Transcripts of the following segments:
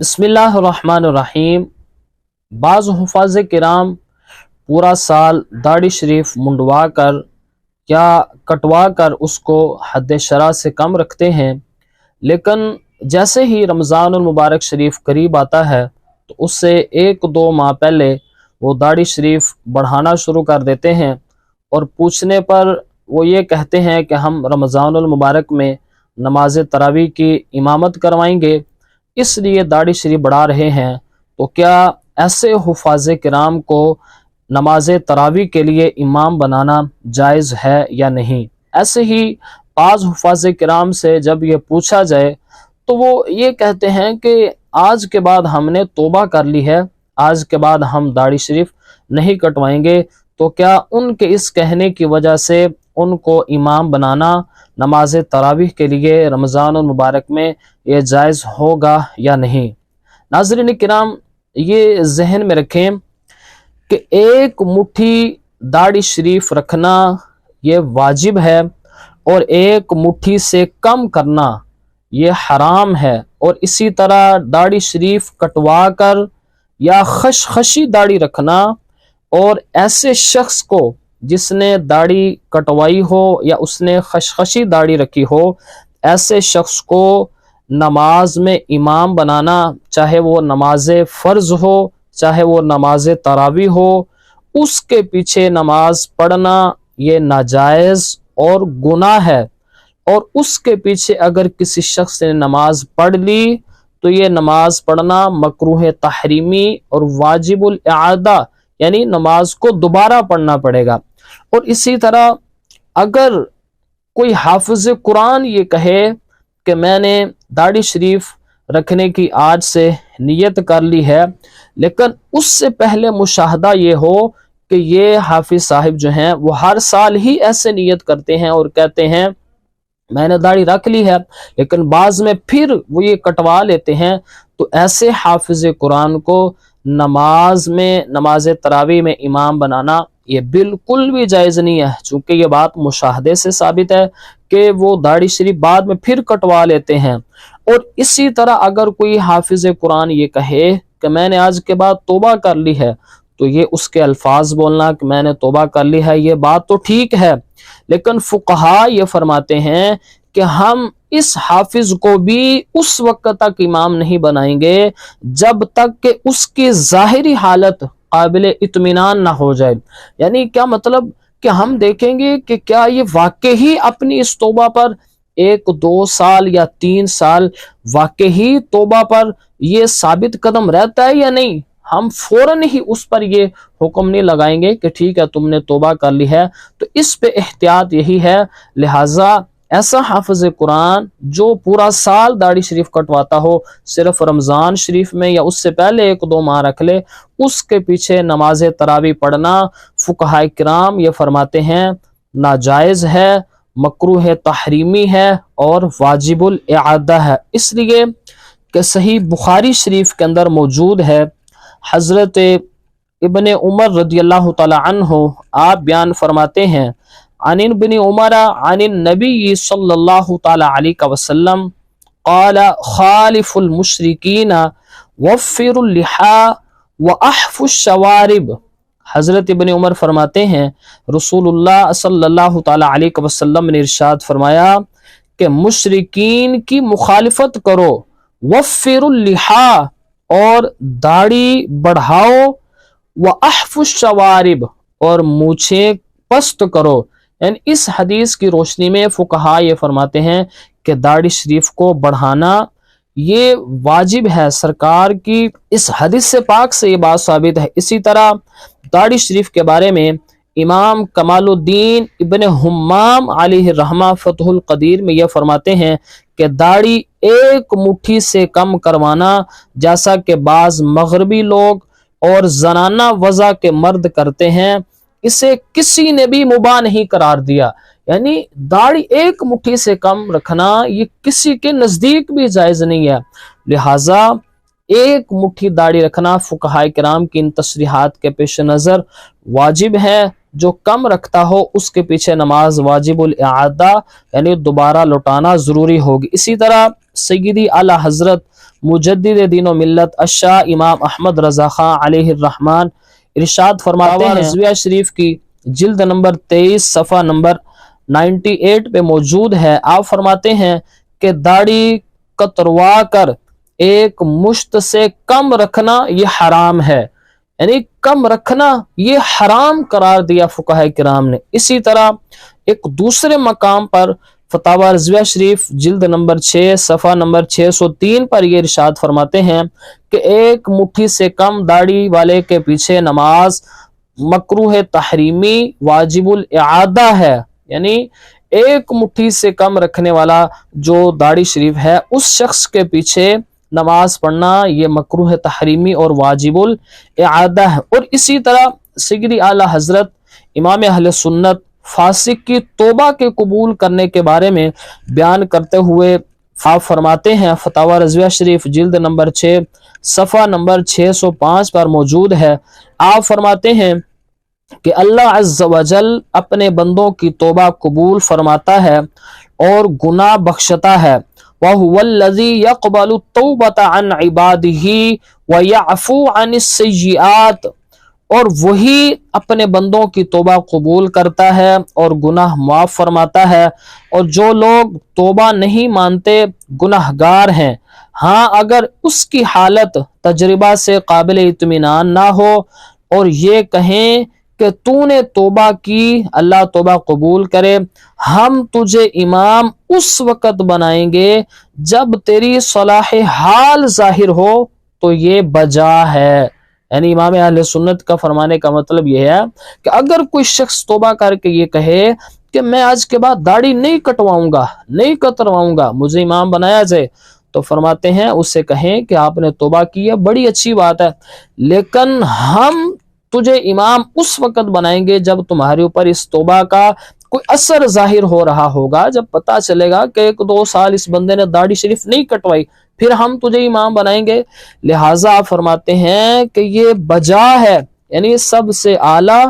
بسم اللہ الرحمن الرحیم۔ بعض حفاظ کرام پورا سال داڑھی شریف منڈوا کر یا کٹوا کر اس کو حد شرح سے کم رکھتے ہیں، لیکن جیسے ہی رمضان المبارک شریف قریب آتا ہے، تو اس سے ایک دو ماہ پہلے وہ داڑھی شریف بڑھانا شروع کر دیتے ہیں۔ اور پوچھنے پر وہ یہ کہتے ہیں کہ ہم رمضان المبارک میں نماز تراویح کی امامت کروائیں گے۔ اس لیے داڑھی شریف بڑھا رہے ہیں، تو کیا ایسے حفاظ کرام کو نماز تراویح کے لیے امام بنانا جائز ہے یا نہیں؟ ایسے ہی بعض حفاظ کرام سے جب یہ پوچھا جائے تو وہ یہ کہتے ہیں کہ آج کے بعد ہم نے توبہ کر لی ہے، آج کے بعد ہم داڑھی شریف نہیں کٹوائیں گے، تو کیا ان کے اس کہنے کی وجہ سے ان کو امام بنانا نماز تراویح کے لیے رمضان المبارک میں یہ جائز ہوگا یا نہیں؟ ناظرین کرام، یہ ذہن میں رکھیں کہ ایک مٹھی داڑھی شریف رکھنا یہ واجب ہے اور ایک مٹھی سے کم کرنا یہ حرام ہے اور اسی طرح داڑھی شریف کٹوا کر یا خشخشی داڑھی رکھنا اور ایسے شخص کو جس نے داڑھی کٹوائی ہو یا اس نے خشخشی داڑھی رکھی ہو، ایسے شخص کو نماز میں امام بنانا، چاہے وہ نماز فرض ہو، چاہے وہ نماز تراوی ہو، اس کے پیچھے نماز پڑھنا یہ ناجائز اور گناہ ہے۔ اور اس کے پیچھے اگر کسی شخص نے نماز پڑھ لی، تو یہ نماز پڑھنا مکروح تحریمی اور واجب الاعادہ یعنی نماز کو دوبارہ پڑھنا پڑے گا۔ اور اسی طرح اگر کوئی حافظ قرآن یہ کہے کہ میں نے داڑھی شریف رکھنے کی آج سے نیت کر لی ہے، لیکن اس سے پہلے مشاہدہ یہ ہو کہ یہ حافظ صاحب جو ہیں، وہ ہر سال ہی ایسے نیت کرتے ہیں اور کہتے ہیں، میں نے داڑھی رکھ لی ہے، لیکن بعض میں پھر وہ یہ کٹوا لیتے ہیں۔ تو ایسے حافظ قرآن کو نماز میں، نماز تراوی میں امام بنانا یہ بالکل بھی جائز نہیں ہے، چونکہ یہ بات مشاہدے سے ثابت ہے کہ وہ داڑھی شریف بعد میں پھر کٹوا لیتے ہیں۔ اور اسی طرح اگر کوئی حافظ قرآن یہ کہے کہ میں نے آج کے بعد توبہ کر لی ہے، تو یہ اس کے الفاظ بولنا کہ میں نے توبہ کر لی ہے، یہ بات تو ٹھیک ہے۔ لیکن فقہا یہ فرماتے ہیں کہ ہم اس حافظ کو بھی اس وقت تک امام نہیں بنائیں گے جب تک کہ اس کی ظاہری حالت قابل اطمینان نہ ہو جائے۔ یعنی کیا مطلب کہ ہم دیکھیں گے کہ کیا یہ واقعی اپنی اس توبہ پر ایک، دو سال یا تین سال واقعی توبہ پر یہ ثابت قدم رہتا ہے یا نہیں؟ ہم فوراً ہی اس پر یہ حکم نہیں لگائیں گے کہ ٹھیک ہے، تم نے توبہ کر لی ہے۔ تو اس پہ احتیاط یہی ہے۔ لہٰذا ایسا حافظ قرآن جو پورا سال داڑھی شریف کٹواتا ہو، صرف رمضان شریف میں یا اس سے پہلے ایک دو ماہ رکھ لے، اس کے پیچھے نماز تراوی پڑھنا فقہ کرام یہ فرماتے ہیں، ناجائز ہے مکروح تحریمی ہے اور واجب الاعادہ ہے۔ اس لیے کہ صحیح بخاری شریف کے اندر موجود ہے۔ حضرت ابن عمر رضی اللہ تعالی عنہ آپ بیان فرماتے ہیں عن ابن عمر عن النبی صلی اللہ تعالی علیہ وسلم قال خالف المشرکین وفر اللحا واحف الشوارب حضرت ابن عمر فرماتے ہیں، رسول اللہ صلی اللہ تعالی علیہ وسلم نے ارشاد فرمایا کہ مشرکین کی مخالفت کرو، وفر اللحا اور داڑھی بڑھاؤ واحف الشوارب اور مونچھیں پست کرو۔ یعنی اس حدیث کی روشنی میں فقہا یہ فرماتے ہیں کہ داڑھی شریف کو بڑھانا یہ واجب ہے۔ سرکار کی اس حدیث سے پاک سے یہ بات ثابت ہے۔ اسی طرح داڑھی شریف کے بارے میں امام کمال الدین ابن حمام علیہ الرحمہ فتح القدیر میں یہ فرماتے ہیں کہ داڑھی ایک مٹھی سے کم کروانا، جیسا کہ بعض مغربی لوگ اور زنانہ وضع کے مرد کرتے ہیں اسے کسی نے بھی مباح نہیں قرار دیا۔ یعنی داڑھی ایک مٹھی سے کم رکھنا یہ کسی کے نزدیک بھی جائز نہیں ہے۔ لہٰذا ایک مٹھی داڑھی رکھنا فقہ کرام کی ان تصریحات کے پیش نظر واجب ہے۔ جو کم رکھتا ہو اس کے پیچھے نماز واجب الاعادہ یعنی دوبارہ لوٹانا ضروری ہوگی۔ اسی طرح سیدی اعلی حضرت مجدد دین و ملت اشاہ امام احمد رضا خان علیہ الرحمن ارشاد فرماتے ہیں۔ رضویہ شریف کی جلد نمبر تیئیس صفحہ نمبر نائنٹی ایٹ پہ موجود ہے۔ آپ فرماتے ہیں کہ داڑھی کتروا کر ایک مشت سے کم رکھنا یہ حرام ہے۔ یعنی کم رکھنا یہ حرام قرار دیا فقہ کرام نے۔ اسی طرح ایک دوسرے مقام پر فتح رضویہ شریف جلد نمبر چھ، صفحہ نمبر چھ سو تین پر یہ ارشاد فرماتے ہیں کہ ایک مٹھی سے کم داڑھی والے کے پیچھے نماز مکروح تحریمی واجب الاعادہ ہے۔ یعنی ایک مٹھی سے کم رکھنے والا جو داڑھی شریف ہے، اس شخص کے پیچھے نماز پڑھنا یہ مکروح تحریمی اور واجب الاعادہ ہے۔ اور اسی طرح سگری اعلی حضرت امام اہل سنت فاسق کی توبہ کے قبول کرنے کے بارے میں بیان کرتے ہوئے آپ فرماتے ہیں فتح رضویہ شریف جلد نمبر چھ، صفحہ نمبر چھ سو پانچ پر موجود ہے۔ آپ فرماتے ہیں کہ اللہ عز و جل اپنے بندوں کی توبہ قبول فرماتا ہے اور گناہ بخشتا ہے۔ وَهُوَ الَّذِي يَقْبَلُ التَّوْبَةَ عَنْ عِبَادِهِ وَيَعْفُو عَنِ السَّيِّئَاتِ۔ اور وہی اپنے بندوں کی توبہ قبول کرتا ہے اور گناہ معاف فرماتا ہے۔ اور جو لوگ توبہ نہیں مانتے گناہ گار ہیں۔ ہاں اگر اس کی حالت تجربہ سے قابل اطمینان نہ ہو اور یہ کہیں کہ تو نے توبہ کی، اللہ توبہ قبول کرے، ہم تجھے امام اس وقت بنائیں گے جب تیری صلاح حال ظاہر ہو، تو یہ بجا ہے۔ یعنی امام اہل سنت کا فرمانے کا مطلب یہ ہے کہ اگر کوئی شخص توبہ کر کے یہ کہے کہ میں آج کے بعد داڑھی نہیں کٹواؤں گا، نہیں کترواؤں گا، مجھے امام بنایا جائے، تو فرماتے ہیں اس سے کہیں کہ آپ نے توبہ کی ہے، بڑی اچھی بات ہے، لیکن ہم تجھے امام اس وقت بنائیں گے جب تمہارے اوپر اس توبہ کا کوئی اثر ظاہر ہو رہا ہوگا، جب پتا چلے گا کہ ایک دو سال اس بندے نے داڑھی شریف نہیں کٹوائی، پھر ہم تجھے امام بنائیں گے۔ لہٰذا آپ فرماتے ہیں کہ یہ بجا ہے یعنی سب سے اعلیٰ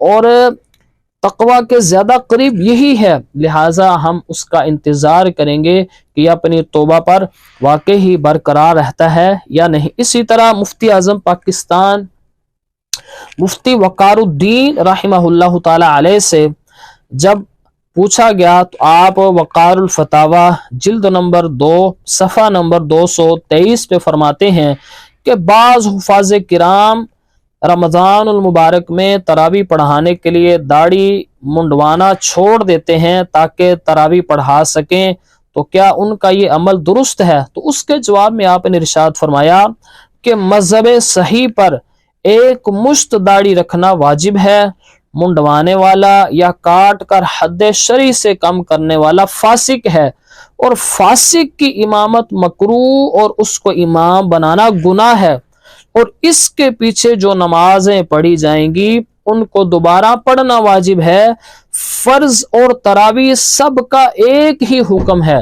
اور تقوی کے زیادہ قریب یہی ہے۔ لہٰذا ہم اس کا انتظار کریں گے کہ یہ اپنی توبہ پر واقعی برقرار رہتا ہے یا نہیں۔ اسی طرح مفتی اعظم پاکستان مفتی وقار الدین رحمہ اللہ تعالی علیہ سے جب پوچھا گیا تو آپ وقار الفتاوہ جلد نمبر دو، صفحہ نمبر دو سو تیئیس پہ فرماتے ہیں کہ بعض حفاظ کرام رمضان المبارک میں تراوی پڑھانے کے لیے داڑھی منڈوانا چھوڑ دیتے ہیں تاکہ تراوی پڑھا سکیں۔ تو کیا ان کا یہ عمل درست ہے؟ تو اس کے جواب میں آپ نے ارشاد فرمایا کہ مذہب صحیح پر ایک مشت داڑھی رکھنا واجب ہے، منڈوانے والا یا کاٹ کر حد شری سے کم کرنے والا فاسق ہے۔ اور فاسق کی امامت مکرو اور اس کو امام بنانا گناہ ہے۔ اور اس کے پیچھے جو نمازیں پڑھی جائیں گی، ان کو دوبارہ پڑھنا واجب ہے۔ فرض اور تراوی سب کا ایک ہی حکم ہے۔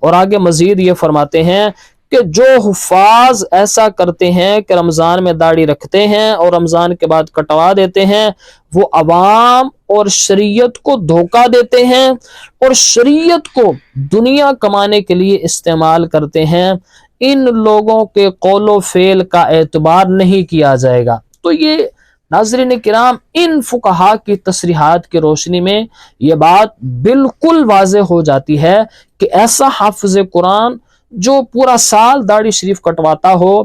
اور آگے مزید یہ فرماتے ہیں کہ جو حفاظ ایسا کرتے ہیں کہ رمضان میں داڑھی رکھتے ہیں اور رمضان کے بعد کٹوا دیتے ہیں، وہ عوام اور شریعت کو دھوکہ دیتے ہیں اور شریعت کو دنیا کمانے کے لیے استعمال کرتے ہیں۔ ان لوگوں کے قول و فعل کا اعتبار نہیں کیا جائے گا۔ تو یہ ناظرین کرام، ان فقہا کی تصریحات کی روشنی میں یہ بات بالکل واضح ہو جاتی ہے کہ ایسا حافظ قرآن جو پورا سال داڑھی شریف کٹواتا ہو،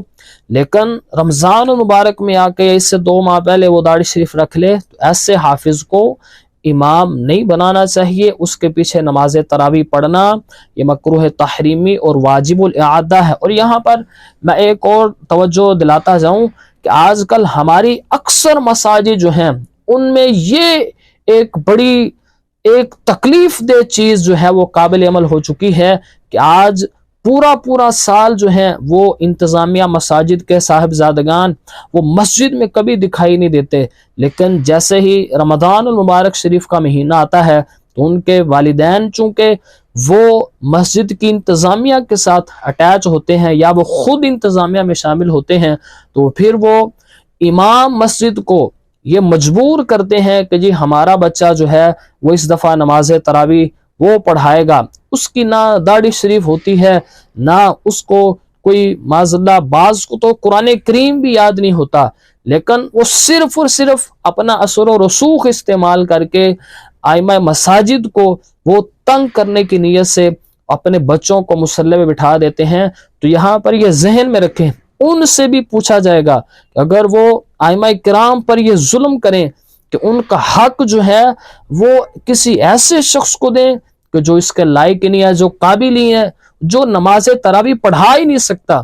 لیکن رمضان مبارک میں آ کے اس سے دو ماہ پہلے وہ داڑھی شریف رکھ لے، تو ایسے حافظ کو امام نہیں بنانا چاہیے، اس کے پیچھے نماز تراوی پڑھنا، یہ مکروح تحریمی اور واجب الاعادہ ہے۔ اور یہاں پر میں ایک اور توجہ دلاتا جاؤں کہ آج کل ہماری اکثر مساجد جو ہیں، ان میں یہ ایک بڑی، ایک تکلیف دہ چیز جو ہے وہ قابل عمل ہو چکی ہے کہ آج پورا پورا سال جو ہے وہ انتظامیہ مساجد کے صاحب زادگان وہ مسجد میں کبھی دکھائی نہیں دیتے۔ لیکن جیسے ہی رمضان المبارک شریف کا مہینہ آتا ہے تو ان کے والدین چونکہ وہ مسجد کی انتظامیہ کے ساتھ اٹیچ ہوتے ہیں یا وہ خود انتظامیہ میں شامل ہوتے ہیں تو پھر وہ امام مسجد کو یہ مجبور کرتے ہیں کہ جی ہمارا بچہ جو ہے وہ اس دفعہ نماز تراوی وہ پڑھائے گا۔ اس کی نہ داڑھی شریف ہوتی ہے، نہ اس کو کوئی معذ اللہ بعض کو تو قرآن کریم بھی یاد نہیں ہوتا، لیکن وہ صرف اور صرف اپنا اثر و رسوخ استعمال کر کے آئمہ مساجد کو وہ تنگ کرنے کی نیت سے اپنے بچوں کو مسلح میں بٹھا دیتے ہیں۔ تو یہاں پر یہ ذہن میں رکھیں، ان سے بھی پوچھا جائے گا کہ اگر وہ آئمہ کرام پر یہ ظلم کریں کہ ان کا حق جو ہے وہ کسی ایسے شخص کو دیں کہ جو اس کے لائق نہیں ہے، جو قابل ہی ہے جو نماز تراوی پڑھا ہی نہیں سکتا۔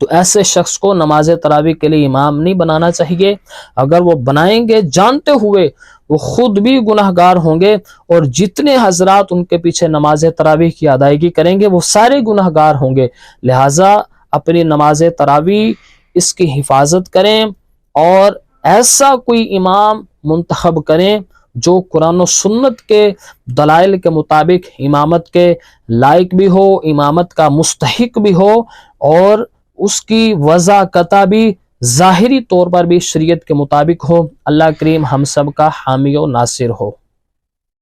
تو ایسے شخص کو نماز تراوی کے لیے امام نہیں بنانا چاہیے۔ اگر وہ بنائیں گے، جانتے ہوئے وہ خود بھی گناہ گار ہوں گے اور جتنے حضرات ان کے پیچھے نماز تراوی کی ادائیگی کریں گے، وہ سارے گناہ گار ہوں گے۔ لہٰذا اپنی نماز تراوی اس کی حفاظت کریں اور ایسا کوئی امام منتخب کریں جو قرآن و سنت کے دلائل کے مطابق امامت کے لائق بھی ہو، امامت کا مستحق بھی ہو، اور اس کی وضاقتہ بھی ظاہری طور پر بھی شریعت کے مطابق ہو۔ اللہ کریم ہم سب کا حامی و ناصر ہو۔